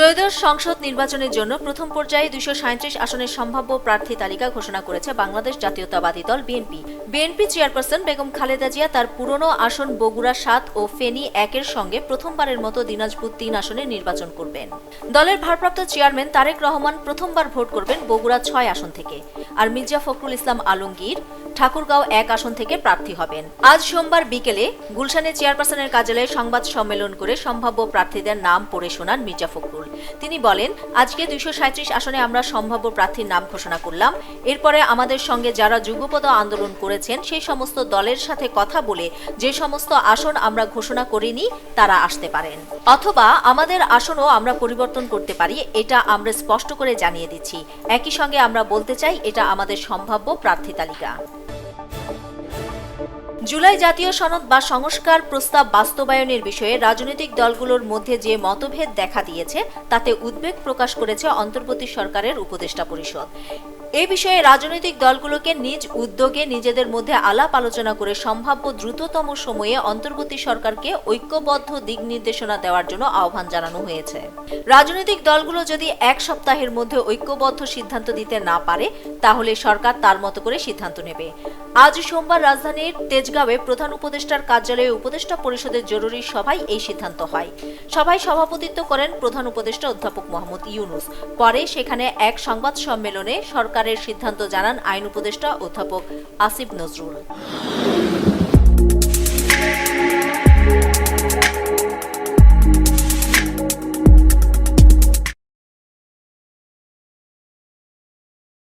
ত্রয়োদশ সংসদ নির্বাচনের জন্য প্রথম পর্যায়ে দুইশো সাঁত্রিশ আসনের সম্ভাব্য প্রার্থী তালিকা ঘোষণা করেছে বাংলাদেশ জাতীয়তাবাদী দল BNP. BNP chairperson Begum Khaleda Zia তার পুরনো আসন বগুড়া সাত ও ফেনী একের সঙ্গে প্রথমবারের মতো দিনাজপুর তিন আসনে নির্বাচন করবেন। দলের ভারপ্রাপ্ত চেয়ারম্যান তারেক রহমান প্রথমবার ভোট করবেন বগুড়া ছয় আসন থেকে। আর মির্জা ফখরুল ইসলাম আলমগীর ঠাকুরগাঁও এক আসন থেকে প্রার্থী হবেন। আজ সোমবার বিকেলে গুলশানে চেয়ারপারসনের কার্যালয়ে সংবাদ সম্মেলন করে সম্ভাব্য প্রার্থীদের নাম পড়ে শোনান মির্জা ফখরুল। তিনি বলেন, আজকে দুইশো সাঁত্রিশ আসনে আমরা সম্ভাব্য প্রার্থীর নাম ঘোষণা করলাম। এরপরে আমাদের সঙ্গে যারা যুগপদ আন্দোলন করেছেন, সেই সমস্ত দলের সাথে কথা বলে যে সমস্ত আসন আমরা ঘোষণা করিনি, তারা আসতে পারেন। অথবা আমাদের আসনও আমরা পরিবর্তন করতে পারি, এটা আমরা স্পষ্ট করে জানিয়ে দিচ্ছি। একই সঙ্গে আমরা বলতে চাই, এটা আমাদের সম্ভাব্য প্রার্থী তালিকা। জুলাই জাতীয় সনদ বা সংস্কার প্রস্তাব বাস্তবায়নের বিষয়ে রাজনৈতিক দলগুলোর মধ্যে যে মতভেদ দেখা দিয়েছে, তাতে উদ্বেগ প্রকাশ করেছে অন্তর্বর্তী সরকারের উপদেষ্টা পরিষদ। এ বিষয়ে রাজনৈতিক দলগুলোকে নিজ উদ্যোগে নিজেদের মধ্যে আলাপ আলোচনা করে সম্ভাব্য দ্রুততম সময়ে অন্তর্বর্তী সরকারকে ঐক্যবদ্ধ দিক নির্দেশনা দেওয়ার জন্য আহ্বান জানানো হয়েছে। রাজনৈতিক দলগুলো যদি এক সপ্তাহের মধ্যে ঐক্যবদ্ধ সিদ্ধান্ত দিতে না পারে, তাহলে সরকার তার মতো করে সিদ্ধান্ত নেবে। আজ সোমবার রাজধানীর তেজগাঁওয়ে প্রধান উপদেষ্টার কার্যালয়ে উপদেষ্টা পরিষদের জরুরি সভায় এই সিদ্ধান্ত হয়। সভায় সভাপতিত্ব করেন প্রধান উপদেষ্টা অধ্যাপক মোহাম্মদ ইউনুস। পরে সেখানে এক সংবাদ সম্মেলনে সরকারের সিদ্ধান্ত জানান আইন উপদেষ্টা অধ্যাপক আসিফ নজরুল।